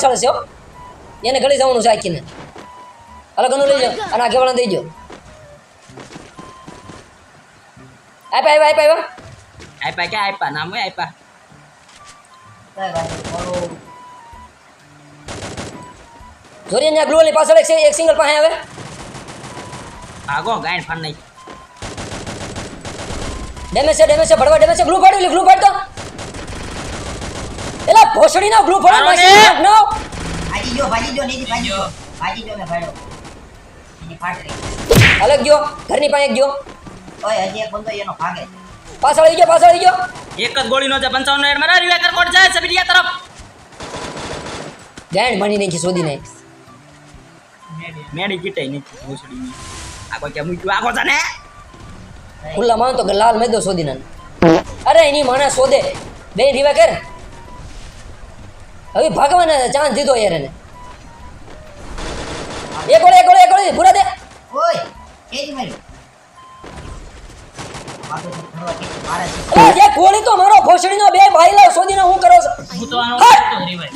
પાછળ છે એને ગળી જવાનું છે આખીને. અલગ અનુ લઈ જાઓ અને આ કેવડા દઈ જાઓ આપ્યા આપ્યા આવ્યા આપ્યા. ક્યાં આપ્યા? નામ આપ્યા. નહીં. જોરિયન ત્યાં ગ્લોની પાછળ એક એક સિંગલ પાસે આવે. ભાગો ગાયન ફાડ નાખી ડેમેજ છે ડેમેજ છે ભડવા ડેમેજ છે. ગ્લુ લે ગ્લુ પાડતો એલા ભોસડી ના ગ્રુપ મારો પાડો ને. નો ભાજી જો ભાજી જો નહીં ભાજી જો ભાજી જો મેં ભાડો. એની ફાટરી અલગ ગયો ઘરની પાસે ગયો. ઓય હજી એક બંદો એનો ભાગે. પાછળ આવી ગયો પાછળ આવી ગયો. એક જ ગોળીનો છે પંચાવન એડ મારા રિવેકર કોડ જાય છે બીડિયા તરફ. ગાંડ માની નાખી શોધી નહીં મેડી કીટે નહીં ભૂસડીની. આ કોઈ કે મૂક્યું આખો જાને ખુલ્લા માં તો લાલ મેદો શોધી નાખ અરે એની માણસ શોધે. બે રીવા કર. હવે ભગવાને ચાન્સ દીધો યાર એને. એ ગોળે એ ગોળે એ ગોળે પૂરા દે. ઓય એ જ માર્યું. આ તો ફરવા કે મારે છે. અલા, જે ગોળી તો મારો ભોસડીનો બે શોધીને હું કરો હું તો આનો હા! તો રિવાય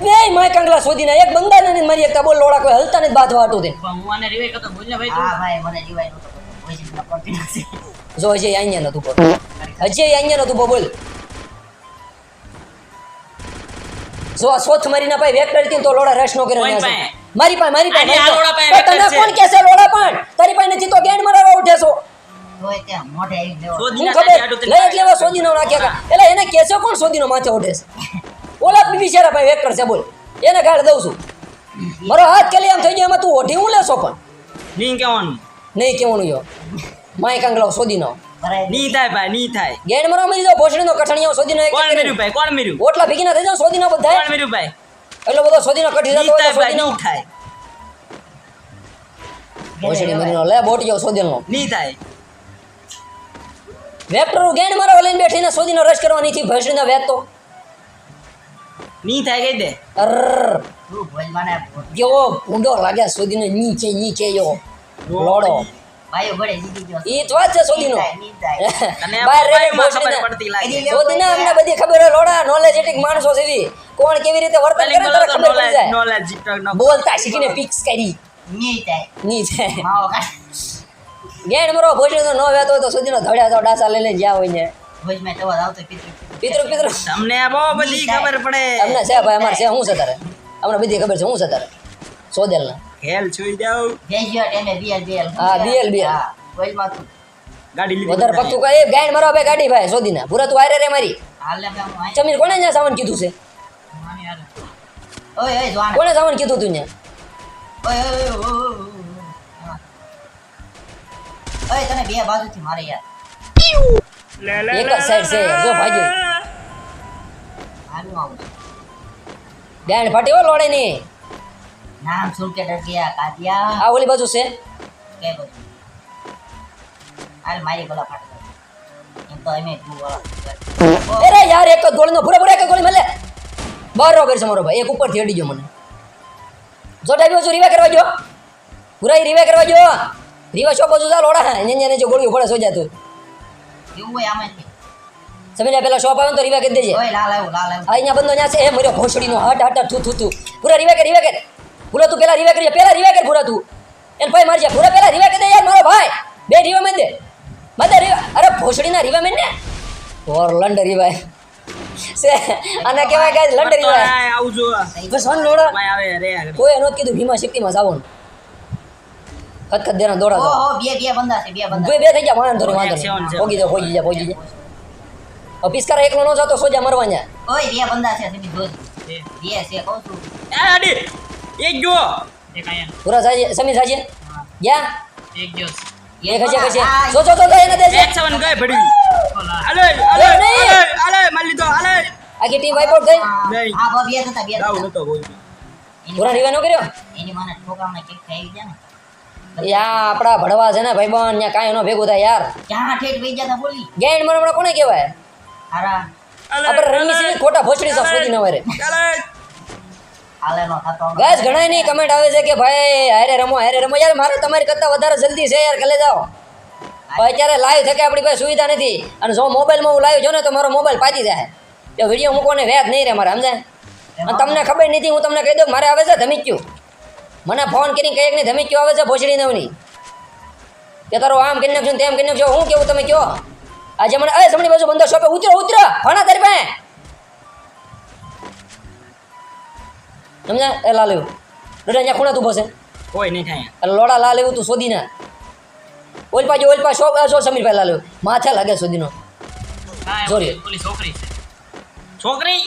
બે માય કાંગલા શોધીને એક બંદાને નહીં મારી બોલ લોડા કોઈ હલતા નથી બાથવા હાટું દે. હું આને રિવાય કરતો બોલ ને ભાઈ હા ભાઈ મને જીવાય નતો કોઈ ચીજ પડતી નથી જો હજી અહીંયા નતું બોલ. હજી અહીંયા નતું બોલ. જો આ સોથ મારી ના પાઈ વેક્ટર હતી તો લોડા રશ નો કર્યો પાસે? મારી પાસે મારી પાસે આ લોડા પાસે તો તને કોણ કહેશે લોડા પણ તારી પાસે નથી તો ગેંડ મરાવા ઉઠે છો. શોધી એને કહેશે કોણ સોદીનો માથે ઉઠે છે? ઓલા બી બિચારા ભાઈ વેક કરશે બોલ. એને ગાળ દઉં છું. મારો હાથ કેલી આમ થઈ ગયો એમાં તું ઓઢી હું લેશો પણ? નહીં કહેવાનું. નહીં કેવાનું યો. માય કાંગલાવ સોદીનો ભરાય નહીં થાય ભાઈ ની થાય. ગેડ મરો મરી જાવ ભોસડીનો કઠણિયો સોદીનો એક કોણ મેર્યું ભાઈ કોણ મેર્યું ઓટલા ભેગી ના થઈ જાવ સોદીનો બધા કોણ મેર્યું ભાઈ? એટલો બધો સોદીનો કઠી જતો હોય સોદીનો નહીં થાય. ભોસડી મરીનો લે બોટિયો સોદીનો ની થાય. વેક્ટર ગેડ મરો લઈને બેઠીને સોદીનો રસ કરવાની થી ભોસડીના વેત નહીં થાય કહી દે. અર કેવો ઊંડો લાગે સોદીનો નીચે નીચે યો લોડો. ભાઈઓ ઘડે જીતી ગયો ઈ જ વાત છે સોદીનો. તને બહાર પડતી લાગે. અમને બધી ખબર હોય લોડા નોલેજેટિક માણસો છે કોણ કેવી રીતે વર્તન કરે પેલી તારે બોલો તો ખબર પડી જાય. knowledge બોલતા શીખીને પિક્સ કરી. નહીં થાય. ની છે માવો કાઢ. ગેંડ મરો ભોસડી તો ન વેતો તો સોદીનો ધડ્યા તો ડાસા લઈને જ્યાં હોય ને. ભોજમાં તો આવતો પિતૃ પિતૃ પિતૃ તમને બહુ બધી ખબર પડે. અમને છે ભાઈ અમારે છે હું છે તારે? અમને બધી ખબર છે હું છે તારે? સોદેલ ના છોઈ જાવ જય એને બીએલ બીએલ હા, BL. હા ભોજમાં તું. ગાડી લીધી વધારે પત્તું કઈ ગાયન મારો બે ગાડી ભાઈ શોધી ના પૂરા તું આરે રે મારી. હાલ ચમીર કોણે ત્યાં સાવન કીધું છે? ઓય ઓય જોવાના. કોણે સાવન કીધું તું ત્યાં ઓય ઓય ઓય, તને બે બાજુથી મારે યાર. એક સાઈડ છે જો ભાગ્યો. હાલું આવું છું. ફાટી ઓ લોડે ની. નામ શું કે ડર ગયા કાતિયા આ ઓલી બાજુ છે? કે બાજુ? હાલ મારી ગોળા ફાટ. એમ તો અમે વાળા અરે યાર એક ગોળનો પૂરા પૂરા એક ગોળી મળે બરોબર છે મારો ભાઈ એક ઉપરથી અડી ગયો મને. જો ડાબી બાજુ રીવા કરવા ગયો? પૂરા રીવા કરવા ગયો? રીવા શો બાજુ ચાલ લોડા હા ને ને જો ગોળીઓ પડે સો જાતું એવું હોય આમાં સમજ્યા પેલા શોપ આવે તો રીવા કરી દેજે. ઓય લાલ આવ્યો લાલ આવ્યો અહીંયા બંધો ન્યા છે. એ મર્યો ભોસડીનો હટ હટ થુ થુ થુ. પૂરા રીવા કર રીવા કર. પૂરા તું પેલા રીવા કરી પેલા રીવા કર ભૂરા તું. એને ભાઈ મારજે ભૂરા પેલા રીવા કરી દે યાર મારો ભાઈ. બે રીવા મેં દે રીવા અરે ભોસડીના રીવા મેં ને ઓર લંડ રીવા છે આને કહેવાય કે લંડ તો આવું જો. બસ ઓન લોડા. ભાઈ આવે રે કોઈ એનો કીધું ભીમા શક્તિમાં જવાનું ખત ખત દેના દોડા જાવ ઓહો બે બે બંદા છે બે બંદા બે બે થઈ ગયા વાંધો નહીં વાંધો. પોગી જાવ પોગી જા પોગી જા હવે પિસ્કારા એકલો ન જાતો સોજા મરવા ન્યા ઓય બે બંદા છે તમે જોઈ બે. બે છે કહું છું. એ આડી. એક જો પૂરા સાજે સમીર સાજે ગયા? એક જો એક હજાર કશે જો જો જો એને દેજે. એક સવન ગઈ ભડી અલે અલે અલે મારી લીધો અલે આખી ટીમ વાઇપ આઉટ થઈ નહીં. આ બા હતા બે હતા. નતો બોલ. પૂરા રીવા નો કર્યો એની માને ઠોકામને કેક થઈ ગયા ને. યા આપડા ભડવા છે ને બન ન્યા કાંઈ નો ભેગો થાય યાર. ક્યાં ઠેઠ વઈ ગયા તા બોલી? ગેન્ડ મને હમણાં કોને કહેવાય? હારા. આપણે ખોટા ભોસડી સા શોધી ન વરે ગાઈસ ઘણા ની કમેન્ટ આવે છે કે ભાઈ હારે રમો હારે રમો. યાર મારે તમારી કરતા વધારે જલ્દી છે યાર કલે જાઓ. અત્યારે લાઈવ થકે આપણી પાસે સુવિધા નથી. અને જો મોબાઈલમાં હું લાઈવ જો ને તો મારો મોબાઈલ પાતી જાય. તો વીડિયો મૂકવાને વ્યાજ નહીં રહે મારે સમજાય અને તમને ખબર નથી હું તમને કહી દઉં મારે આવે છે ધમીક્યું મને ફોન કરીને કંઈક નહીં ધમીક્યું આવે છે ભોસડી નવની. કે તારો આમ કરી નાખજો તેમ કરી નાખજો હું કેવું તમે કહો? આજે મને અરે સમણી બાજુ બંદર શોપે ઉતરો ઉતરો. ભણા તારી પાસે. સમજા એ લા લેવું ડોડા અહીંયા ખૂણા તું બસે કોઈ નહીં થાય. લોડા લા લેવું તું શોધી ના ઓલપા જો ઓલપા શોપ શો સમીર ભાઈ લા લેવું માથે લાગે શોધીનો. ઓલી- ઓલી છોકરી છોકરી?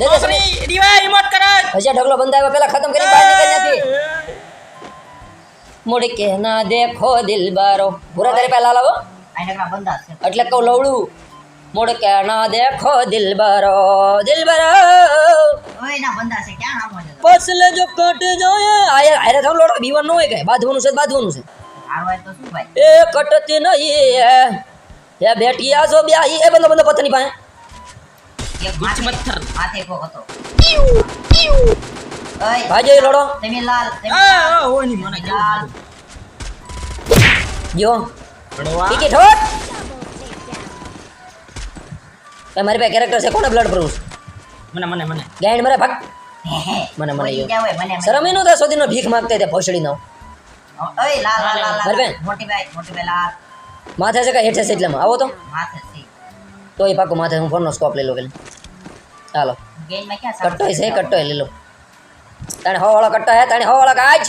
છોકરી રીવા રિમોટ કરે. હજી ઢગલો બંધ આવ્યો પેલા ખતમ કરી બહાર નીકળી ત્યાંથી મુડ કે ના દેખો દિલબારો. ભૂરા તારે પહેલા લાવો એટલે કહું લવડું. મુડ કે ના દેખો દિલબારો દિલબારો. ઓય ના બંધા છે ક્યાં નામ હોય છે? પસલે જો કટ જોયે આયે આયે થમ લોડો બીવાનું ન હોય કે બાંધવાનું છે બાંધવાનું છે. ભાઈ? એ કટતી નહીં એ. બેટિયા જો બ્યાહી. એ બંદો બંદો પતની પાસે. ગુચ્છ મથર. માથે કો હતો. ઓય ભાજો એ લોડો. તમે લાલ તમે આ, હોયની મને લાલ. જો. ટિકિટ હોટ મારી પાસે કેરેક્ટર છે કોને બ્લડ પ્રૂફ મને મને મને. ગાઈડ મરે હે મને મને. શરમ એનું થાય સુધીનો ભીખ માંગતા તે ભોસડીનો. ઓય લાલ લાલ લાલ બેન. મોટી ભાઈ મોટી ભાઈ લાલ. માથે છે કે હેઠે છે એટલે આવો તો. માથે છે. તો એ પાકો માથે હું ફોનનો સ્કોપ લઈ લો પેલા. ચાલો ગેમમાં ક્યાં કટ્ટો છે કટ્ટો લઈ લો તાણે હો વાળો કટ્ટો હે તાણે હો વાળો કાજ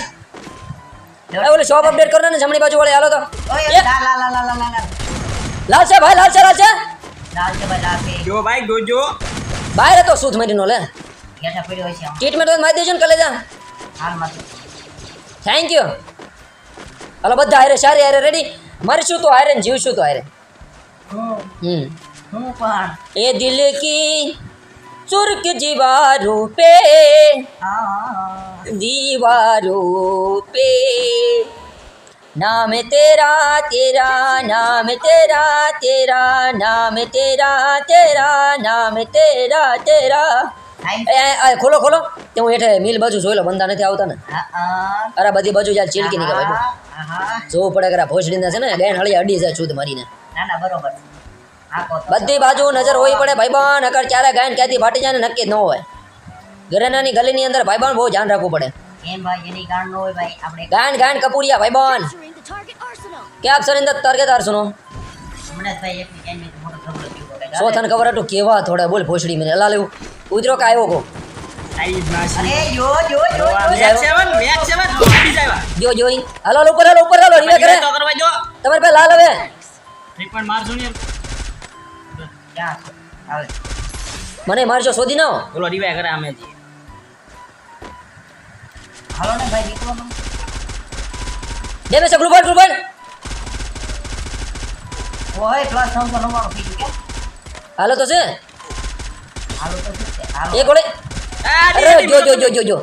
એ ઓલે શોપ અપડેટ કરો ને જમણી બાજુ વાળે હાલો તો. લાલ લાલ લાલ લાલ લાલ. લાલ છે ભાઈ લાલ છે લાલ છે. લાલ છે ભાઈ લાલ છે જો ભાઈ જોજો બહાર હતો સૂત મરીનો લે ગેઠા પડ્યો હોય છે આમ. ટ્રીટમેન્ટ તો મારી દેજો ને કલેજા હાલમાં તો. થેન્ક યુ હાલો બધા હારે સારી હારે રેડી મરશું તો હારે ને જીવશું તો હારે હું હમ હું પણ એ દિલ કી ચુરક જીવારો પે આ दीवारों पे नाम तेरा तेरा नाम तेरा तेरा नाम तेरा तेरा નામ તેરા તેરા ટાઈમ એ આ- આ ખોલો ખોલો તે હું હેઠે મિલ બાજુ જોઈ લો બંધા નથી આવતા ને હા હા અરે બધી બાજુ યાર ચીડકી નીકળે ભાઈ હા જોવું પડે કે આ ભોસડીના છે ને ગેન હળી અડી જાય શુદ્ધ મારીને ના ના બરોબર છે. હાકો તો. બધી બાજુ નજર હોવી પડે ભાઈબાન અગર ચારે ગાયન ક્યાંથી ફાટી જાય ને નક્કી જ ન હોય ઘરેનાની ગલીની અંદર ભાઈબાન બહુ ધ્યાન રાખવું પડે એમ ભાઈ એની ગાંડ ન હોય ભાઈ આપણે ગાયન ગાયન કપૂરિયા ભાઈબાન Capturing the target arsenal. ક્યાં સરિંદર તારગેદાર સુનો મનેશભાઈ એકની ગેમમાં મોટો ઝઘડો થયો સો થન ખબર હતું. કેવા થોડા બોલ ભોસડી મને. અલા લેવું. ઉતરો કે આવ્યો કો આઈ માસી. અરે જો જો જો જોવા. જો. મેચ સેવન મેચ સેવન આપી જાય જો જોઈ હાલો હાલો, ઉપર હાલો ઉપર કરે. તો કરવા જો. તમારે પે લાલ હવે. મને મારજો શોધી ના બોલો રિવાય કરે અમે જી હાલો ને ભાઈ નીકળો ને. ડેમેજ છે ગ્લુબન ગ્લુબન ઓય પ્લસ નવસો નવ્વાણું થઈ ગયું હાલો તો છે. હાલો તો છે? હાલો. એ ગોળે અરે જો જો જો જો જો.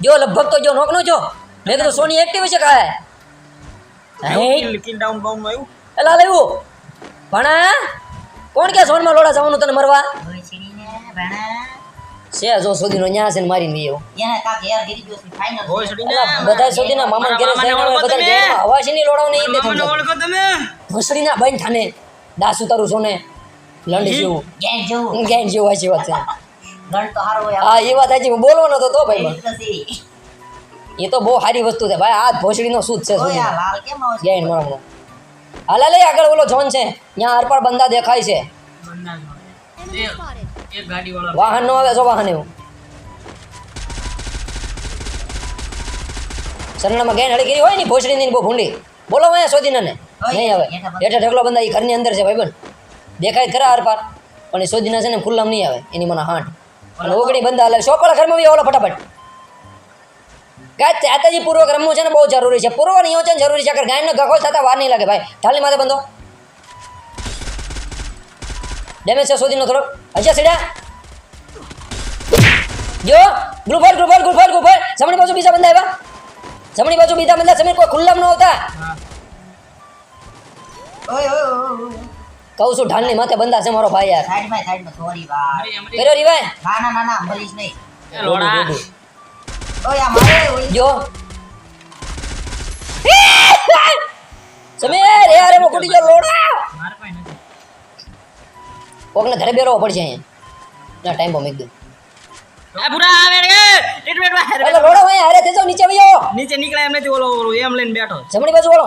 જો લગભગ તો જો નોકનો જો મેં કીધું સોની એક્ટિવ છે કાય કિલ ડાઉન બાઉન આવ્યું એ લેવું ભણા કોણ કે સોનમાં લોડા જવાનું તને મરવા? ભેણા. છે જો શોધીનો ન્યા છે ને મારીને યાર ગીરી ગયો છે હોય છે. બધા સુધીના મામા ઘેરે ઓળખો બધા? ઘેરમાં લોડાવને ઈ જ નથી ઓળખો તમે. ભોસડીના બંધ થાને દાસુ તારું સોને લંડ જેવું. ગેંગ જેવું. જેવું વાત છે. ગણ તો હારો હોય હા એ વાત હજી બોલવાનો તો તો ભાઈ છે. એ તો બહુ સારી વસ્તુ છે. ભાઈ આ ભોસડીનો શું છે હાલ લે આગળ ઓલો જોન છે. ત્યાં હરપાર બંદા દેખાય છે. એક ગાડી વાળો વાહન નો આવે છો વાહન એવું. સરનામાં ગેન હળી કરી હોય ને ભોસડીની બહુ ભૂંડી. બોલો અહીંયા શોધીને ને નહીં આવે. હેઠે ઢગલો બંધા એ ઘરની અંદર છે ભાઈબંધ દેખાય ખરા ખરા હરપાર. પણ એ શોધીના છે ને ખુલ્લામ નહીં આવે. એની મને હાંટ અને ઓગણી બંધા હાલે. સોપાળા ઘરમાં બી ઓલો ફટાફટ. ગાય ત્યાતાજી પૂર્વક રમવું છે ને બહુ જરૂરી છે. પૂર્વ નિયોજન જરૂરી છે. અગર ગાયનો ગખોલ થતા વાર નહીં લાગે. ભાઈ થાલી માથે બંધો. ડેમેજ છે શોધીનો થોડોક હજા સીડા? જો ગ્રુપર ગ્રુપર ગ્રુપ ગ્રુપર જમણી બાજુ બીજા બંદા આવ્યા. જમણી બાજુ બીજા બંદા સમીર કોઈ ખુલ્લામ ન હોતા. કહું છું ઢાલની માથે બંદા છે મારો ભાઈ યાર. સાઈડમાં સાઈડમાં સોરી ભાઈ અમરી અમરી. કર્યો રીવાય. ના ના ના ના મરીશ નહીં. લોડા. ઓય આ મારે જો. સમીર યાર એમાં કૂટી ગયો લોડા. માર નથી કોકને ઘરે બેરવો પડશે અહીંયા. ના ટાઈમ પર મૂકી આ આવે રે. ટ્રીટમેન્ટમાં નીચે વહી નીચે નીકળે એમ નથી ઓલો ઓલો એમ લઈને બેઠો. જમણી બાજુ વળો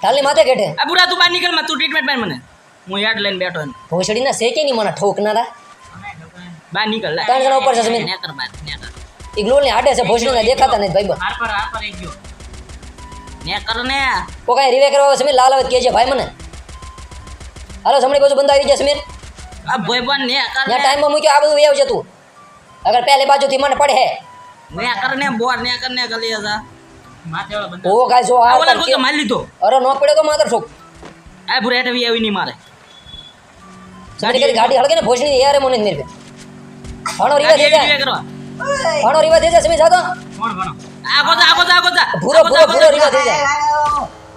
ઢાલની માથે કેટે. આ ભૂરા તું બહાર નીકળમાં તું ટ્રીટમેન્ટમાં મને. હું યાદ લઈને બેઠો ને ભોસડીના શેકે નહીં મને ઠોકનારા બહાર નીકળ લે. ત્રણ જણા ઉપર છે સમીર બાર ગ્લોલની આડે છે ભોસડીના દેખાતા નહીં ભાઈ હાર પર હાર પર એક ગયો. ને. રિવે કરવા સમીર લાલ હવે કે છે ભાઈ મને. હાલો જમણી બાજુ બંધ આવી ગયા સમીર આ ભાઈ બન નેકર ત્યાં ને ટાઈમમાં મૂક્યો આ બધું વેવ છે તું. અગર પહેલી બાજુથી મને પડે હે. નેકર ને બોર નેકર ને ગલી હતા માથે વાળો બંદા ઓ ગાય જો આ આ ઓલા તાર કોઈ કે- મારી લીધો. અરે નો પડ્યો તો માત્ર છોક આ ભૂરા હેઠે આવી નહીં મારે. ગાડી કરી ગાડી હળગે ને ભોસડી યાર મને મેરવે ભણો રીવા ગાડી થઈ આવી જાય. કરવા. ભણો રીવા થઈ જાય સમીર જાતો કોણ ભણો? આગો જા આગો જા આગો જા ભૂરો ભૂરો ભૂરો રીવા થઈ જાય.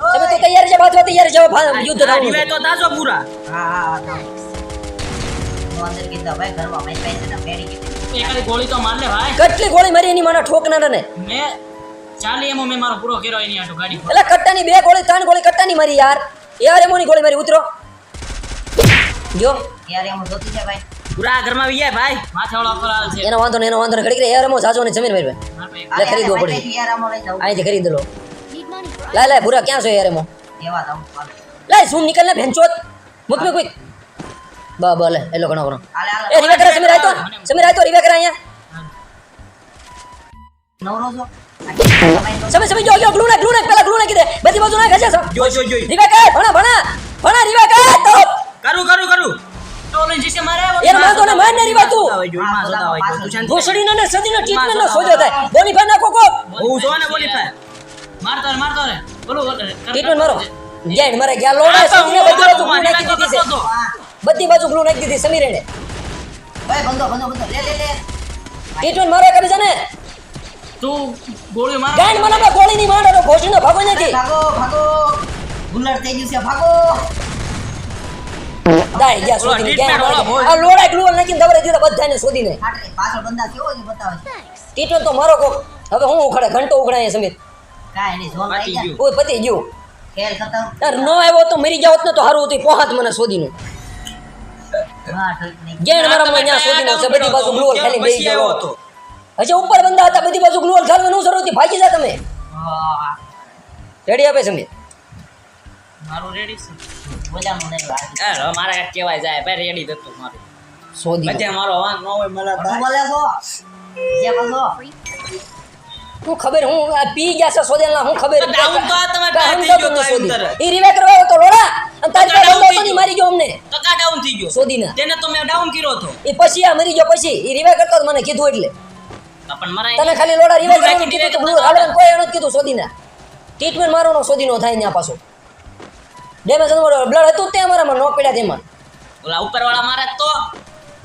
તમે તો તૈયાર છે બાજવા તૈયાર છે યુદ્ધ થવાનું છે તો તાજો પૂરા હા હા હા હું અંદર કીધા ભાઈ ઘરમાં મેં પૈસે ના પેડી કીધી એકાદી ગોળી તો માર લે ભાઈ કેટલી ગોળી મારી એની માના ઠોકનારા ને મેં ચાલી એમો મેં મારો પૂરો કર્યો એની આટો ગાડી એટલે કટ્ટાની બે ગોળી ત્રણ ગોળી કટ્ટાની મારી યાર યાર એમોની ગોળી મારી ઉતરો જો યાર એમો જોતી છે ભાઈ પૂરા ઘરમાં આવી જાય ભાઈ આવે છે એનો વાંધો ને એનો વાંધો ને ઘડીક રે યાર એમો જાજો ને જમીન મારી લે ખરીદવો પડે યાર લઈ અહીંથી ખરીદ લો લાય લાય ભૂરા ક્યાં છો યાર એમાં? કેવા હાલ. લાય ઝૂમ નીકળ ને ભેંચોત મુક મે મુક. બા બા લે એ લોકો ઘણો. હાલે હાલે. એ રીવે કરે સમીર આયતો સમીર આયતો રીવે કરે અહીંયા? નવરો છો? સમય સમીર જો જો ગ્લુ ને ગ્લુ ને પેલા ગ્લુ ને કીધે બધી બાજુ નાખે છે સમ. જો જો જોઈ રીવે કરે ભણા ભણા ભણા રીવે કરે તો. કરું કરું કરું. વાંધો ને માર ને તું. તું ને ટ્રીટમેન્ટ નો સોજો થાય. બોની ભાઈ નાખો કો હું જો ને બોલી થાય મારતો રે મારતો રે. બોલો ટ્રીટમેન્ટ મારો. ગેણ મારે ગયા લોડા સદીને બધી બાજુ ગ્લુ નાખી દીધી છે. બધી બાજુ ગ્લુ નાખી દીધી સમીર એને ભાઈ બંધો બંધો બંધો લે લે લે. ટ્રીટમેન્ટ મારો કરે છે ને. તું ગોળી માર. ગાંડ મને બે ગોળી ની માંડો ઘોસડીનો ભાગો નથી. ભાગો ભાગો. ગુલ્લર થઈ ગયું છે ભાગો. દાઈ ગયા મારે. બોલ. આ લોડા ગ્લુ નાખીને દવરે દીધા બધાને શોધીને. પાછળ બંદા કેવો છે બતાવે. છે તો મારો કોક. હવે હું ઉખડે ઘંટો ઉખડાય સમીર. કાંઈ નહીં ઝોન આવી ગયું. ઓય પતી ગયું. ખેલ ખતમ. યાર નો આવ્યો તો મરી જાવત ને તો સારું હતું પોહાત મને શોધી નું ગેણ મારા મને ત્યાં શોધીને છે બધી બાજુ ગ્લુઅલ ખાલી બેસી પછી ગયો હતો. હજી ઉપર બંદા હતા બધી બાજુ ગ્લોર ખાલી નું જરૂર હતી ભાગી જા તમે. રેડી આપે સમીર મારું રેડી છે. બોલા મને વાત એ મારે કેવાય જાય ભાઈ રેડી તું મારું. શોધી મારો વાંક ન હોય મને ખોટું છો? જે બોલો હું ખબર હું આ પી ગયા છે સોદેલના હું ખબર. ડાઉન તો આ તમારે ડાઉન થઈ ગયો તો. ઈ રિવે કરવા તો રોડા અને તારી પાસે ડાઉન તો મારી ગયો અમને. તો કા ડાઉન થઈ ગયો? શોધીને તેને તો મેં ડાઉન કર્યો હતો. એ પછી આ મરી ગયો પછી. ઈ રિવે કરતો મને કીધું એટલે. તો તને ખાલી લોડા રિવે કરવાનું કીધું તો હું હાલવાનું કોઈ એનો કીધું શોધીને ટ્રીટમેન્ટ મારવાનો શોધીનો થાય ત્યાં પાછો. ડેમેજ બ્લડ હતું તે તે અમારામાં નો પડ્યા તેમાં. ઓલા ઉપર વાળા મારે તો.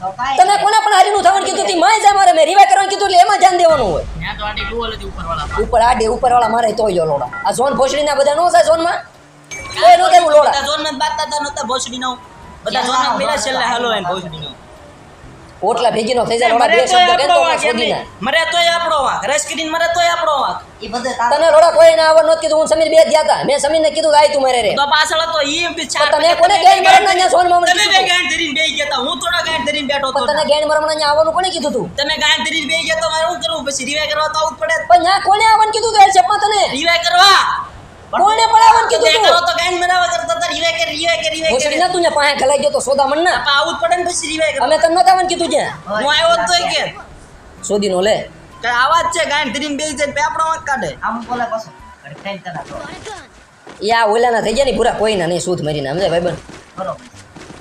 તો કાંઈ તને કોને પણ હારીનું થવાનું કીધું તી માય જાય મારે મેં રિવાય કરવાનું કીધું એટલે એમાં ધ્યાન દેવાનું હોય. ત્યાં આડી ઉપર આડે ઉપર વાળા મારે તોય જો લોડા. આ ઝોન ભોસડીના બધા નો થાય ઝોનમાં? કોઈ નો થાય લોડા. ઝોનમાં બાતતા હતા નતા ભોસડી નો બધા ઝોનમાં મિલા છેલ્લે હાલો એને ભોસડી નો ઓટલા ભેગી નો થઈ જાય બે શબ્દ કહેતો વાંક શોધીને. એટલે. મરે તોય આપણો વાંક. રસ કરીને મરે તોય આપણો વાંક. એ બધે તને રોડા કોઈ ના આવવાનું નહોતું કીધું હું સમીર બે ગયા હતા મેં સમીરને કીધું આય તું મારે રે. તો પાછળ હતો ઈ બી ચાર તને કોને ગાંઠ મારવાના ત્યાં ઝોનમાં મને તમે બે? ધરીને બે ગયા હતા હું થોડા ગાંઠ ધરીને બેઠો હતો તને ગેંડ મારવા અહીંયા આવવાનું કોને કીધું તું? તમે ગાંઠ ધરીને બે ગયા તો મારે શું કરવું? પછી રિવાય કરવા તો આવું પડે પણ ત્યાં કોને આવવાનું કીધું થાય છે પણ તને? રીવાય કરવા? કોને પણ કીધું તું? તો ગાંઠ મરાવા કરતા તાર રીવે કે રીવે કે રીવે કે ના તું ને પાહે ખલાઈ ગયો તો સોદા મન ના આવું જ પડે ને પછી રીવે કે અમે તને નતા આવવાનું કીધું ત્યાં હું આવ્યો તો કે. સોદી નો લે. કે આવાજ છે ગાંઠ ધરીને બેહી જાય પેપડો વાંક કાઢે. આમ બોલે પાછો. time તને. એ આ ઓલાના થઈ ગયા ને પૂરા કોઈના નહીં સૂત મરીને સમજાય ભાઈ બરોબર.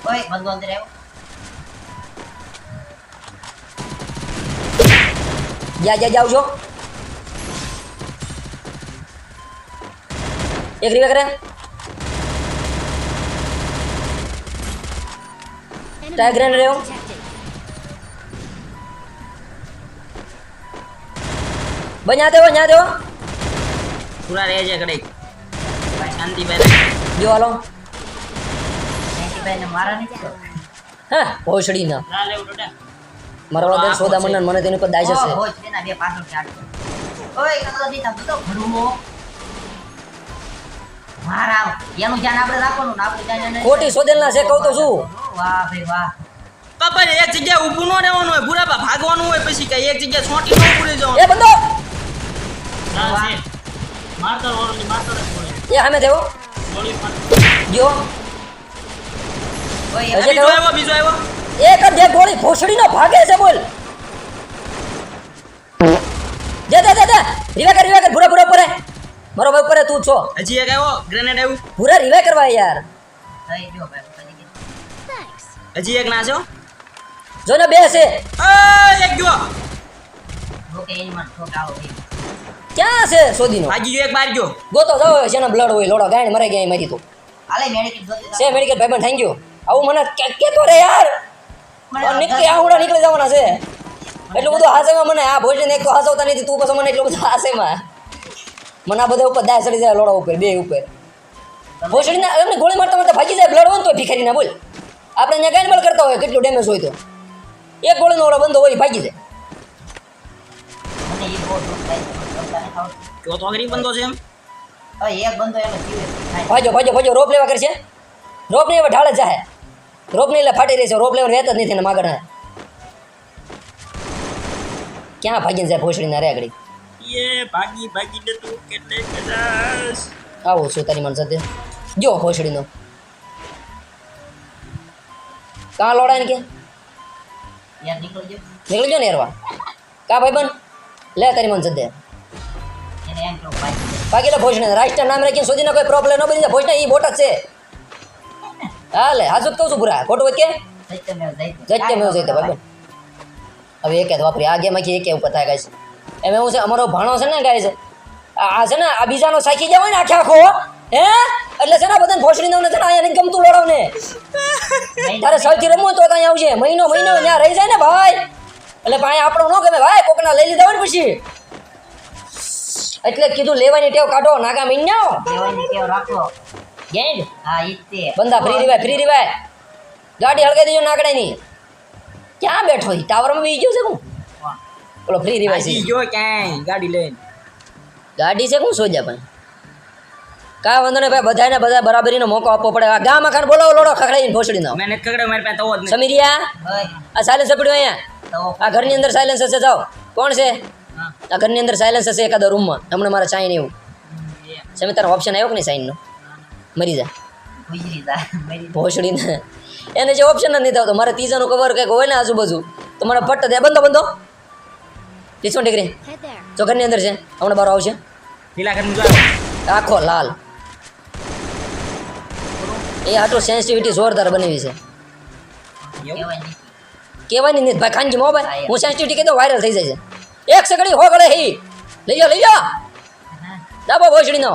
ઓય બંધો અંદર આવ્યો. જા જા જાવ છો એક રીવે કરે Tag grenade રહ્યો. detected. બન્યા દેવો ન્યા દેવો પૂરા રહે છે ઘડીક શાંતિભાઈ જો હાલો જયંતિભાઈને મારા નથી હા ભોસડી ના મારા વાળા બેન સોદા મન મને તેની પર દાઈ જશે. ઓય કતો દીધા તો ભડુમો મારા એનું ધ્યાન આપણે રાખવાનું ને ધ્યાન ખોટી સોદેલ ના છે કહું તો શું વાહ ભાઈ વાહ. બાપા એક જગ્યાએ ઊભું ન રહેવાનું હોય પૂરા ભાગવાનું હોય પછી કઈ એક જગ્યાએ છોટી ન ઊભું રહી જવાનું. એ બંદો! ના, છે. મારતો રહો, ઓલી મારતો રહો, ગોળી. એ સામે થયો. ગોળી માર. જો કોઈ હજી બીજો આવ્યો બીજો આવ્યો. એક જ બે ગોળી ભોસડીનો ભાગે છે બોલ. દે દે દે દે રીવા કર રીવા કર ભૂરા ભૂરા. પરે મારો ભાઈ પરે તું છો? હજી એક આવ્યો ગ્રેનેડ આવ્યું. ભૂરા રીવા કરવા યાર. થઈ ગયો ભાઈ પછી કે Thanks. હજી એક નાખ્યો જો ને બે છે. એક ગયો ઓકે એની માં ઠોક ક્યાં છે સોદીનો ભાગી ગયો એક બાર ગયો ગોતો જાવ જેના બ્લડ હોય લોડો ગાયણ મરે ગયા મારી તું હાલે મેડિકલ જોતી છે ભાઈ પણ થેન્ક યુ આવું મને કે કેતો રે યાર? આ નીકળી આવડા નીકળી જવાના છે. એટલું બધું હાસેમાં મને આ ભોજન એક તો હાસવતા નથી તું પછી મને એટલું બધું હાસેમાં મને આ બધા ઉપર દાય ચડી જાય લોડા ઉપર બે ઉપર. ભોસડીના એમને ગોળી મારતા મારતા ભાગી જાય બ્લડ હોય ને તો ભિખારીના બોલ. આપણે અહીંયા ગાયન બળ કરતા હોય કેટલું ડેમેજ હોય તો. એક ગોળીનો ઓળો બંધો હોય ભાગી જાય. તો ગરીબ બંદો છે એમ? ભાજો ભાજો ભાજો રોપ લેવા કરશે? રોપ હવે ઢાળ જાય રોપ નહીં એટલે ફાટી રહી છે રોપ લેવાનું વેત જ નથી ને માગણ. ક્યાં ભાગીને જાય ભોસડીના રે આગળ એ ભાગી ભાગી જતું કેટલે કદાચ આવો છું તારી મન સાથે જો ભોસડીનો કાં લોડાય ને કે યાર નીકળી ગયો નીકળી જો ને એરવા કા ભાઈ બન લે તારી મન સાથે એને એમ કેવું ભાઈ બાકી તો ભોજન રાષ્ટ્ર નામ રાખીને સુધીના કોઈ પ્રોબ્લેમ ન બની જાય ભોજન એ બોટ જ છે હા લે હાજુ જ કહું છું પૂરા ખોટું વચ્ચે સત્યમેવ જયતે. જત્ય મેં જઈતે ભાઈ હવે એક જ વાપરી આ ગેમમાંથી એક ઉપર થાય ગાઈસ એમ એવું છે અમારો ભાણો છે ને ગાય છે. આ છે ને આ બીજાનો સાખી જાવ ને આખે આખો હે? એટલે છે ને બધાને ફોસડી દઉં ને છે ને અહીંયા ગમતું લડાવ ને તારે સૌથી રમવું તો ત્યાં આવશે મહિનો મહિનો ત્યાં રહી જાય ને ભાઈ. એટલે ભાઈ આપણો ન ગમે ભાઈ કોકના લઈ લીધા હોય ને પછી. એટલે કીધું લેવાની ટેવ કાઢો નાગા મહિના લેવાની ટેવ રાખો. ગેંડ. હા ઈ તે. બંદા ફ્રી રીવાય ફ્રી રીવાય. ગાડી હળગાઈ દેજો નાકડાની ક્યાં બેઠો ટાવરમાં બી ગયો છે હું? ઓલો ફ્રી રીવાય જો ક્યાંય ગાડી લઈને. ગાડી છે શું સોજા પણ. કાંઈ વાંધો નહીં ભાઈ બધાને બધા બરાબરીનો મોકો આપવો પડે. આ ગામ આખાને બોલાવો લોડો ખખડાઈને ભોસડીનો મેં નથી મારી પાસે તવો જ નહીં સમીરિયા આ સાયલેન્સ પડ્યો અહીંયા. આ ઘરની અંદર સાયલેન્સ હશે જાઓ. કોણ છે? આ આ ઘરની અંદર સાયલેન્સ હશે એકાદા રૂમમાં. હમણાં મારે સાઈન એવું. સમી તારો ઓપ્શન આવ્યો કે નહીં સાઈનનો મરી જા. ભોસડીને એને જે. ઓપ્શન જ નહીં થતો મારે ત્રીજાનું કવર કંઈક હોય ને આજુબાજુ તો મને ફટ દે બંધો બંધો. ત્રીસો ડિગ્રી Head there. જો ઘરની અંદર છે. હમણાં બારો આવશે લીલા ઘરનું જોયો આખો લાલ. એ આટલું સેન્સિટિવિટી જોરદાર બનાવી છે. કેવાય નહીં. કહેવાની નહીં ભાઈ ખાનજી મો ભાઈ. હું સેન્સિટિવિટી કહી દઉં વાયરલ થઈ જાય છે. એક સગડી હો ગળે હી. લઈ જાઓ લઈ જાઓ હા. ભોસડી નો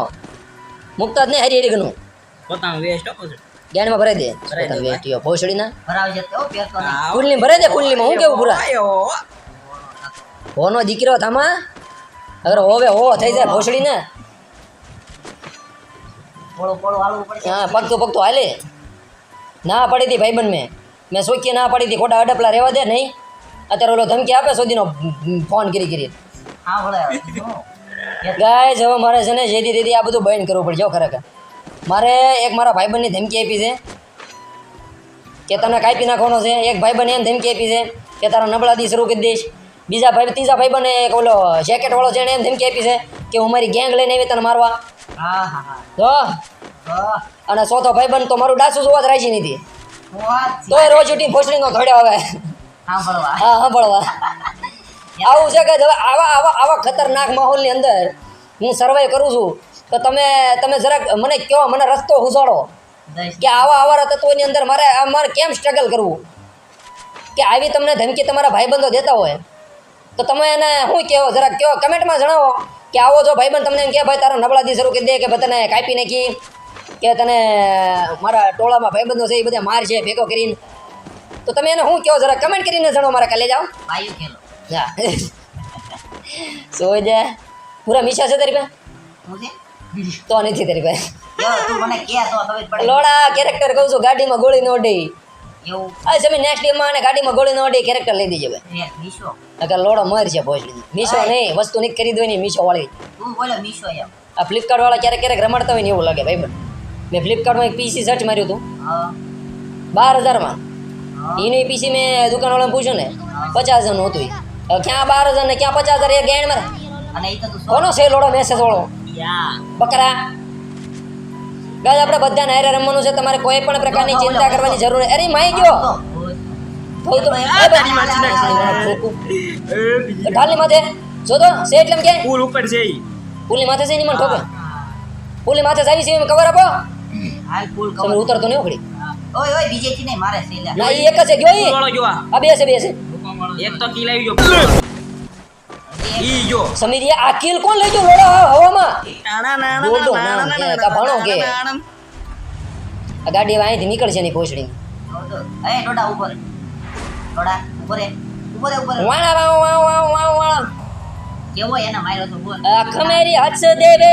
મુકતા જ નહીં હરી હરી ગનું પોતાનું વેસ્ટ ભરાઈ દે. ભરાઈ દે, ભાઈ. વેટીઓ ભોસડીના ભરાવજે તો પહેરતો નહીં. કુંડલી ભરાઈ દે કુંડલીમાં હું કેવું પૂરા આયો. હોનો દીકરો થામા અગર હોવે હો થઈ જાય હાલવું પડશે. હા પગતું પગતું હાલે. ના પડી હતી ભાઈબંધ મેં મેં સોચીએ ના પડી હતી ખોટા અડપલા રહેવા દે નહીં. અત્યારે ઓલો ધમકી આપે સુધીનો ફોન કરી કરી. ગાય હવે મારે છે ને જેથી તેથી આ બધું બંધ કરવું પડશે ખરેખર. મારે એક મારા ભાઈબંધની ધમકી આપી છે. કે તને કાપી નાખવાનો છે. એક ભાઈબંધ એમ ધમકી આપી છે કે તારા નબળા દી શરૂ કરી દઈશ. બીજા ભાઈ ત્રીજા ભાઈબંધે એક ઓલો જેકેટ વાળો એને એમ ધમકી આપી છે કે હું મારી ગેંગ લઈને આવી તને મારવા. હા હા હા. જો. અને ચોથો ભાઈબંધ તો મારું ડાસુ જોવા જ રાજી નથી. તો એ રોજ ઉઠી ભોસડીનો ધોડ્યો હવે હા સાંભળવા. આવું છે કે હવે આવા આવા આવા ખતરનાક માહોલની અંદર હું સર્વાઈવ કરું છું તો તમે તમે જરાક મને કહો મને રસ્તો હુસાડો કે આવા આવા તત્વોની અંદર મારે આ મારે કેમ સ્ટ્રગલ કરવું? કે આવી તમને ધમકી તમારા ભાઈબંધો દેતા હોય. તો તમે એને શું કહો જરાક કહો કમેન્ટમાં જણાવો કે આવો જો ભાઈબંધ તમને એમ કે ભાઈ તારા નબળા દી શરૂ કરી દે કે ભાઈ તને કાપી નાખી કે તને મારા ટોળામાં ભાઈબંધો છે એ બધા માર છે ભેગો કરીને. તો તમે એને શું કહો જરા કમેન્ટ કરીને જણાવો મારા કાલે જાઓ. વાયુ ખેલો હા પૂરા મીછા છે તારી પાસે? તો નથી તારી પાસે. લોડા કેરેક્ટર કહું છું ગાડીમાં ગોળી નો અડી એવું. તમે નેક્સ્ટ ડેમાં અને ગાડીમાં ગોળી નો અડી કેરેક્ટર લઈ દેજો ભાઈ મીશો. નકર લોડો મર છે ભોજડી મીશો નહીં વસ્તુ નહીં ખરીદવી નહીં મીશો વાળી. તું બોલે મીશો એમ. આ ફ્લિપકાર્ટ વાળા ક્યારેક ક્યારેક રમાડતા હોય ને એવું લાગે ભાઈ મેં ફ્લિપકાર્ટમાં એક પીસી સર્ચ માર્યું હતું. બાર હજારમાં. એનું પીસી મેં દુકાનવાળાને પૂછ્યું ને પચાસ હજારનું હતું હવે ક્યાં બાર હજાર ને ક્યાં પચાસ હજાર એ ગેણ મારે. કોનો છે લોડો? મેસેજ વાળો બકરા. ગાય આપણે બધા હારે રમવાનું છે તમારે કોઈ પણ પ્રકારની ચિંતા કરવાની જરૂર નથી. અરે માઈ ગયો. ઢાલની માથે જો તો છે એટલે એમ કે પુલ ઉપર છે ઈ. પુલની માથે છે મને ઠોકે પુલની માથે જાવી છે એમ કવર આપો હાલ ફૂલ કવર ઉતરતો નહીં ઉખડી ઓય ઓય બીજે નહીં મારે છે ના ઈ એક જ છે ગયો ઈ આ. બે છે બે છે એક તો કિલ ગયો ઈ જો. સમીર આ કિલ કોણ લઈ ગયો? લોડા હવામાં? નાના નાના નાના ના, ભણો કે? આ ગાડી અહીંથી નીકળશે ની તો. એ ડોડા ઉપર. ડોડા ઉપર. ઉપર ઉપર. વાણા વાવ વાવ વાવ વાવ વાવ કેવો એને માર્યો તો બોલ. આંખ મેરી હસ દેવે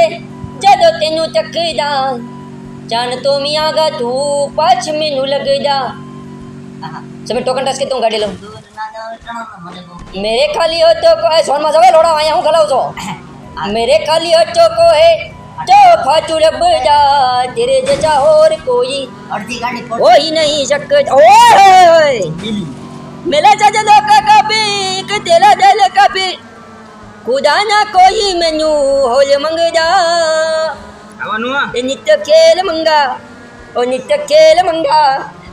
જદો તેનું તકદા જાન તો મિયાગા તું પાંચ મેનું લગદા. સમીર ટોકન ટચ કે તું ગાડી લઉં. मेरे खाली हो तो को सोन में जावे लोड़ा आया हूं गलाव छो मेरे खाली हो तो को है तो फाचू रब जा तेरे जैसा और कोई अर्धी गाड़ी कोई नहीं शक ओए मेरा चाचा लोग का भी तेरा दिल का भी खुदा ना कोई मेनू होल मंग जा आवनु ए नित्य खेल मंगा ओ नित्य खेल मंगा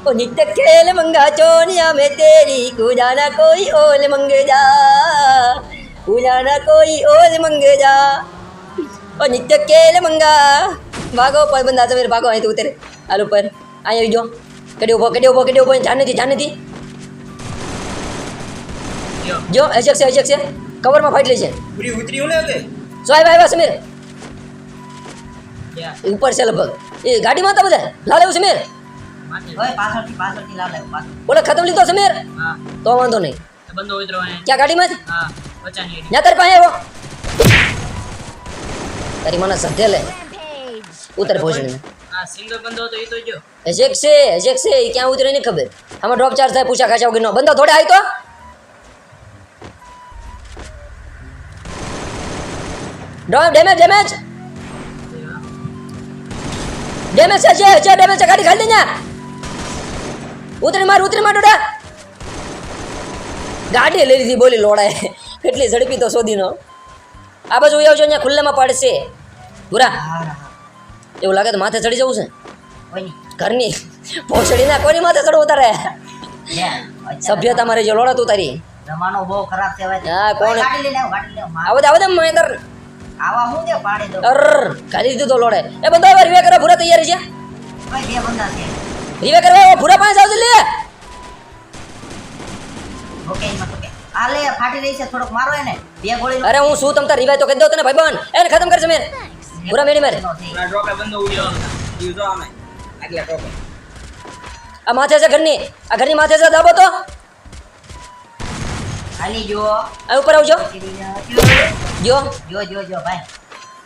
ઓ નિત્ય ખેલ મંગા ઓ નિત્ય ખેલ મંગા ચોનિયા મેં તેરી ખુદાના કોઈ ઓલ મંગેજા ખુદાના કોઈ ઓલ મંગેજા ઓ નિત્ય ખેલ મંગા ભાગો પર બંધા સમીર ભાગો અહીંથી ઉતરે હાલ ઉપર અહીં આવી જો કડી ઊભો કડી ઊભો કડી ઊભો જાન નથી જાન નથી જો. જો અશક છે અશક છે કવરમાં ફાટલી છે ઉતરી ઉતરી હું લેવ કે જો આવ્યા આવ્યા સમીર યા. એ ઉપર છે લગભગ એ ગાડીમાં હતા બધા લાલ એવું સમીર માથે. ઓય પાછળથી પાછળથી લાવ લાવ પાછળ. બોલે ખતમ લીધો સમીર? હા. તો વાંધો નહીં. તો બંધો ઉતરો અહીંયા. ક્યાં ગાડીમાં જ હા પચાની એડી. ત્યાં તારી પાસે આવ્યો તારી મને સધે લે. Rampage. ઉતર પહોંચણી આ સિંગલ બંધો હતો એ તો જો. હજેક છે હજેક છે એ ક્યાં ઉતરે નહીં ખબર. આમાં ડ્રોપ ચાર્જ થાય પૂછા ખાચા વગરનો. બંધો થોડે આવી તો. ડ્રોપ ડેમેજ ડેમેજ ડેમેજ છે છે છે ડેમેજ છે. ગાડી ખાલી દે ન્યા. ઉતરી માર ઉતરી માર ડોડા. ગાડી લઈ લીધી બોલી લોડાએ કેટલી ઝડપી તો શોધીનો આ બાજુ આવજો અહીંયા ખુલ્લામાં પડશે. પૂરા એવું લાગે તો માથે ચડી જવું છે. ઘરની ભોસડી ના કોની માથે ચડવું તારે? સભ્યતા મારે જે લોડા તું તારી. જમાનો બહુ ખરાબ છે. હા, કોણ? આવ આવ. આવો આવો દે મહેન્દર આવા હું દે પાડી દો અર ખાલી દીધું તો લોડે એ બંધો હવે રીવે કરે તૈયારી છે. ઓય બે બંદા છે. રીવે કરવા આવો, ભૂરા પાસે આવશે લે. ઓકે એમાં તો કે. આ લે ફાટી રહી છે થોડોક મારો એને. બે ગોળી અરે હું શું તમ તાર રીવાય તો કહી દઉં તને ભાઈબંધ? એને ખતમ કરશે મેં. ભૂરા મેડી મારે આ ડ્રોપે બંધો ઉડ્યો. ઈ જો આમે. એટલે ડ્રોપે. આ માથે છે ઘરની. આ ઘરની માથે છે દાબો તો. હાલી જો આ ઉપર આવજો. જો જો જો જો ભાઈ.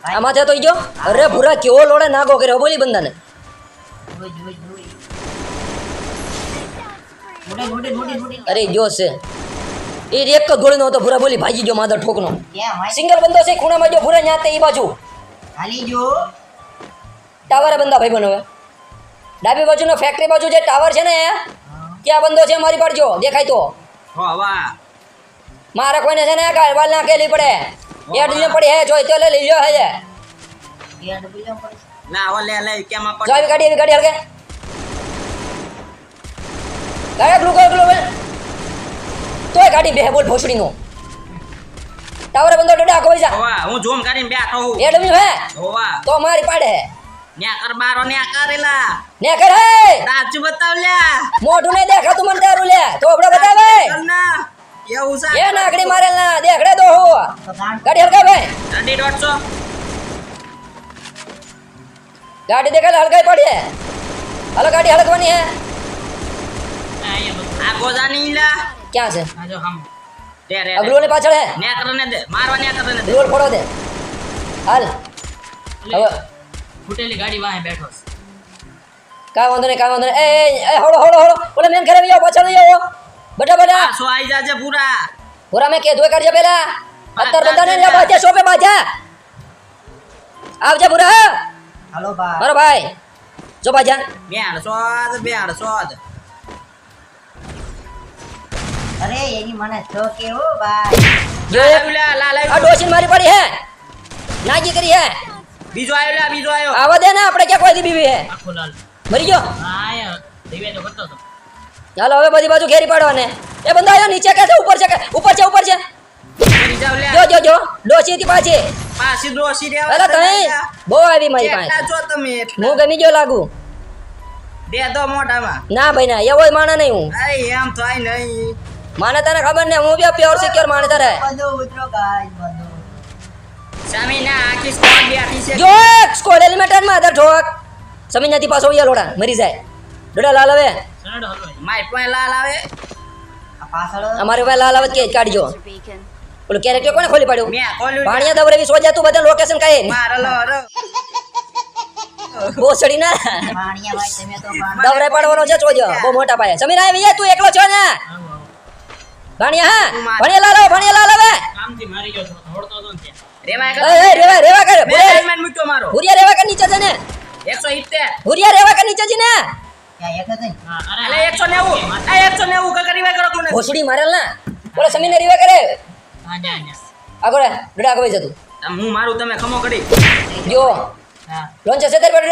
આ માથે તો જો અરે ભૂરા કેવો લોડે નાગો કર્યો બોલી બંદાને જો જો જો મુડે મુડે મુડે મુડે અરે જો છે. એ એક ગોળ નો હતો ભૂરા બોલી ભાજી જો માધર ઠોકનો. નો સિંગલ બંદો છે ખૂણામાં જો ભૂરા ન્યા તે બાજુ. હાલી જો ટાવરે બંધા ભાઈ બનો ડાબી બાજુનો ફેક્ટરી બાજુ જે ટાવર છે ને ત્યાં બંદો છે મારી પાડજો દેખાય તો. મારે કોઈને છે ને કાલ વાલ ના કેલી પડે એડ લઈને પડી હે જોઈ તો લે લઈ લ્યો હે. એ ડબલ્યુ ના લે લે કેમ આપણ ગાડી આવી ગાડી હલકે ગાડી ગ્લુ ગ્લુ ગ્લુ તોય ગાડી બે બોલ ભોસડીનો. ટાવર બંધો ડડા કોઈ જા. હોવા હું ઝૂમ કરીને બેઠો હું એ ડમી હે. હોવા. તો મારી પાડે ન્યા કર મારો ન્યા કરેલા ન્યા કર હે. રાચું બતાવ લે મોઢું ને દેખાતું મને તારું લે. તો આપણે બતાવે કર એવું એ નાકડી મારેલ દેખડે દો હો. ગાડી હલકા ભાઈ. ગાડી દોઢસો ગાડી દેખાય હલકાઈ પડીએ હલો ગાડી હલકવાની હે. આ અહીંયા બધું. આ ગોજાની લા ક્યાં છે આ જો આમ. રે રે અગલો ની પાછળ હે ન્યા કરને દે મારવા ન્યા કરને દે રોડ ફોડો દે હાલ હવે ફૂટેલી ગાડી વાહે બેઠો છે કાંઈ વાંધો નહીં કાંઈ વાંધો નહીં એ એ, એ હળો હળો હળો ઓલે મેન ઘરે આવો પાછળ નહીં આવો બટા બટા આ સો આઈ જાજે પૂરા પૂરા મેં કીધું એ કરજે પેલા અત્તર બંધા ને લે બાજા શોપે બાજા આવજે પૂરા હા હાલો બા મારો ભાઈ જો બાજા બેડ સોદ બેડ સોદ અરે એની મને જો કેવો ભાઈ. જો લાલ એક આવ્યું. આ આવ્યું. મારી પડી હે. નાગી કરી હે. બીજો આવ્યો લ્યા, બીજો આવ્યો. આવા દે ને આપણે કે કોઈ દી બીવી હે. આખો લાલ. મરી ગયો. આય. દીવે તો કરતો તો ચાલો હવે બધી બાજુ ઘેરી પાડવાને. એ બંદા આયો નીચે કે છે ઉપર છે કે? ઉપર છે ઉપર છે. જો જો જો. ડોસી થી પાછી પાછી ડોસી રે અરે તઈ. બહુ આવી મારી પાસે. છો તમે હું ગમી ગયો લાગુ. દે દો મોઢામાં. ના ભાઈ ના. એવો માણા નહીં હું. એમ થાય નહીં. માને તને ખબર ને હું બી પ્યોર સિક્યોર માને તારે બધો ઉતરો ગાઈસ બધો. સામી ના આખી સ્કોડ બેઠી છે. જો સ્કોડ એલિમેન્ટરમાં આધાર ઠોક સમી નથી પાછો લોડા મરી જાય. ડોડા લાલ હવે માય પણ લાલ આવે. અમારે ભાઈ લાલ આવે કે કાઢજો. ઓલું કેરેક્ટર કોને ખોલી પાડ્યું? મેં ખોલ્યું પાણીયા દવરેવી સોજા તું બધા લોકેશન કહે માર ના. પાણીયા ભાઈ તમે દવરે પાડવાનો છે ચોજો બહુ મોટા પાયા. સમીર આવી તું એકલો છો ને? ભાણિયા હા? ભાણિયા લાલો આવે લાલો લાલ કામથી મારી ગયો દોડતો તો ને રેવા એ એ રેવા રેવા કર. બે ડાયમંડ મૂક્યો મારો. ભુરિયા રેવા કર નીચે છે ને 170 ભુરિયા રેવા કર નીચે છે ને ક્યાં એક જ નહીં? હા અરે 190 આ 190 કા કરી કરો તું ને ભોસડી મારેલ ના. બોલે સમીને રેવા કરે. આગળ ડડા આગળ જતું. હું મારું તમે ખમો કરી. જો. હા. લોન છે સેતર પર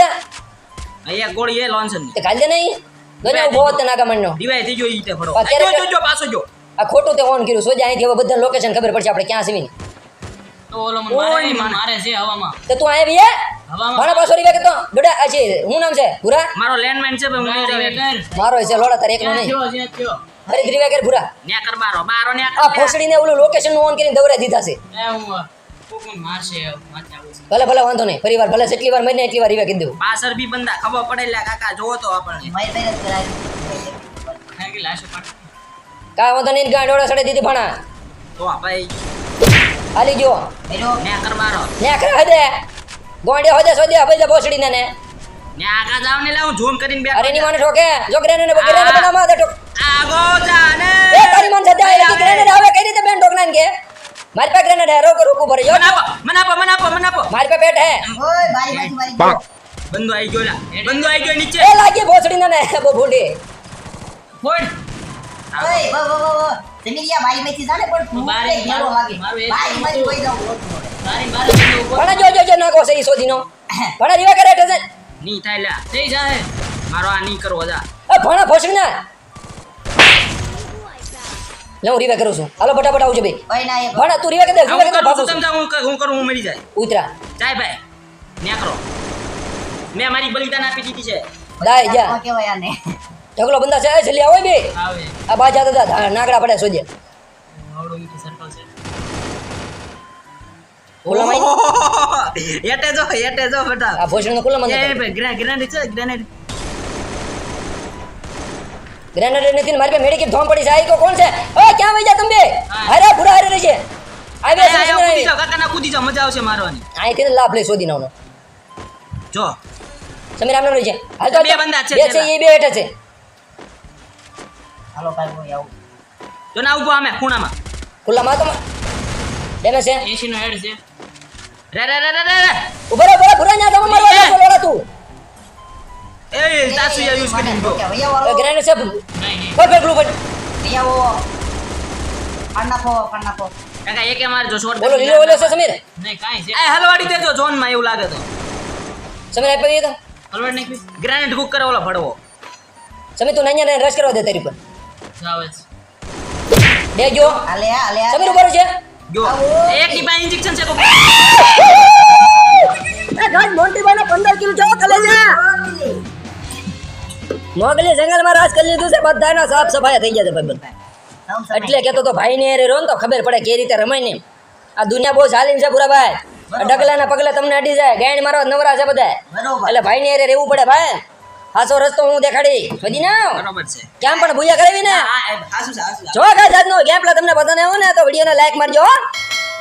અહીંયા ગોળી એ લોન્ચ તે કાલ દે નહીં ગને ઊભો હોત ને નાગા દિવાય થઈ ગયો ઈ તે ફળો અત્યારે જો જો જો પાછો જો. આ ખોટું તે ઓન કર્યું. સોજા અહીંથી હવે બધા લોકેશન ખબર પડશે આપણે ક્યાં સીવી તો ઓલો મને મારે મારે છે હવામાં. તો તું આયા ભઈએ હવામાં. પાછો રીવા કે તો ડડા આ છે હું નામ છે? ભૂરા? મારો લેન્ડમાઇન છે પણ હું નહીં રિવે જાવ કર. મારો છે લોડા તારે એકનો નહીં. થયો, ત્યાં થયો. અરે રીવા કે ભૂરા. ન્યા કર બારો બારો ન્યા આ ફોસડીને ઓલું લોકેશનનું ઓન કરીને દવરા દીધા છે. એ હું. ભલે ભલે વાંધો નહીં. ફરી વાર ભલે જેટલી વાર મહિને એટલી વાર રીવા કીધું પાછળ બી બંદા ખબર પડે કાકા જોવો તો આપણને. કે વાંધો નહીં ગાંડોળા સડે દીધી ભણા. તો આ ભાઈ હાલી જો એનો ન્યા કર બારો ને આખરે હદે. ગોંડે હદે સોદે હવે ભોસડીને ને ન્યા આગા જાવ ને લાવ ઝૂમ કરીને બે અરે ની મને ઠોકે જો ને બગરે ને બના માં ઠોક આગો જાને. એ તારી મન સદા એ ગ્રેને આવે કઈ રીતે બેન ઠોકનાન કે? મારી પાસે ગ્રેનેડ હે રોક રોક ભરે જો મને આપો મને આપો મને આપો મને આપો. મારી પાસે પેટ હે. ઓય બારી બારી મારી ગયો બંદો આઈ ગયો લા. બંદો આઈ ગયો નીચે. એ લાગી ભોસડીને ને બો ભૂંડી ફોડ. ઓય વો વો વો વો. સમીરિયા બારી જાને પણ તું બારી લાગે મારું એક બારી માંથી હતું. કોઈ જાવ ઓછું મારે બંને જો જો જો નાખો છે ઈ સોજીનો. રીવા કરે એટલે ની થાય લા જાય. મારો આ ની કરવો જા. એ ભણા ભોસડીને લે હું રીવા કરું છું. હાલો ફટાફટ આવજો બે. ઓય ના એ ભણા તું રીવા કે દે? હું રીવા કે કરું ભાગું છું, છું. તમ હું હું કરું હું મરી જાય. ઉતરા. જાય ભાઈ. ન્યા કરો મેં મારી બલિદાન આપી દીધી છે. જા. આને. ઢગલો બંદા છે છેલ્લી આવે બે. આ બાજા દાદા નાગડા પડે સોજે. છે. ખુલ્લામાં ઓહો, એટે જો એટે જો બેટા આ ભોસડીનો ખુલ્લામાં એ ગ્રેનેડ છે નથી ધોમ પડી આ કોણ છે? ઓય ક્યાં વઈ જા તમે? બે અરે ભૂરા હારે રહી છે. આવી કૂદી મજા આવશે મારવાની. ને લાભ લઈ શોધી નાવનો જો. સમીર આમનો રહી છે. હાલ તો બે બંદા છે બે છે એ બે હેઠે છે. હાલો ભાઈ હું આવું. જો ના ઊભો અમે ખૂણામાં. ખુલ્લામાં તો ડેમેજ છે. 80 નો હેડ છે. રે રે રે રે રે ઊભો રે ઊભો ભુરા ના તમે મારવા લાગો જશો તું. એ તાસુ યુઝ કરી દો ગ્રેનેડ છે નહીં. પર પર ગ્લુ પર અહીંયા વો કાઢ નાખો કાઢ નાખો. કાકા એકે મારજો શોટ બોલો લીલો ઓલો છે સમીર? નહીં, કાઈ છે. એ હલવાડી દેજો ઝોનમાં એવું લાગે તો. સમીર આપી દે તો હલવાડ નાખી. ગ્રેનેડ કુક કરે ઓલા ભડવો. સમીર તું નૈયા રશ કરવા દે તારી પર છે. બે જો. હાલે આ, સમીર ઊભો છે. જો. એક ની પાસે ઇન્જેક્શન છે તો એ ગાજ મોન્ટી બાને 15 કિલો જવા કલે જા. મોગલી જંગલમાં રાજ કરી લીધું છે બધાના સાફ સફાઈ થઈ ગયા છે ભાઈ બધા એટલે કેતો તો ભાઈ ને રો ને તો ખબર પડે કે રીતે રમાય ને આ દુનિયા બહુ ચાલીને છે પૂરા ભાઈ ડગલા ના પગલે તમને અડી જાય. ગાયણ મારો નવરા છે બધા એટલે ભાઈ ને રહેવું પડે ભાઈ. હાસો રસ્તો હું દેખાડી. બધી ના? બરોબર છે. કેમ પણ ભૂયા કરાવી ને. જો કઈ જાતનો ગેમપ્લે તમને પસંદ આવ્યો ને તો વિડીયોને લાઈક મારજો.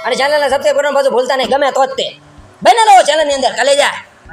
અને ચેનલને સબસ્ક્રાઈબ કરવાનું પાછું ભૂલતા નહીં ગમે તો જ તે. બને રહો ચેનલની અંદર કાલે જા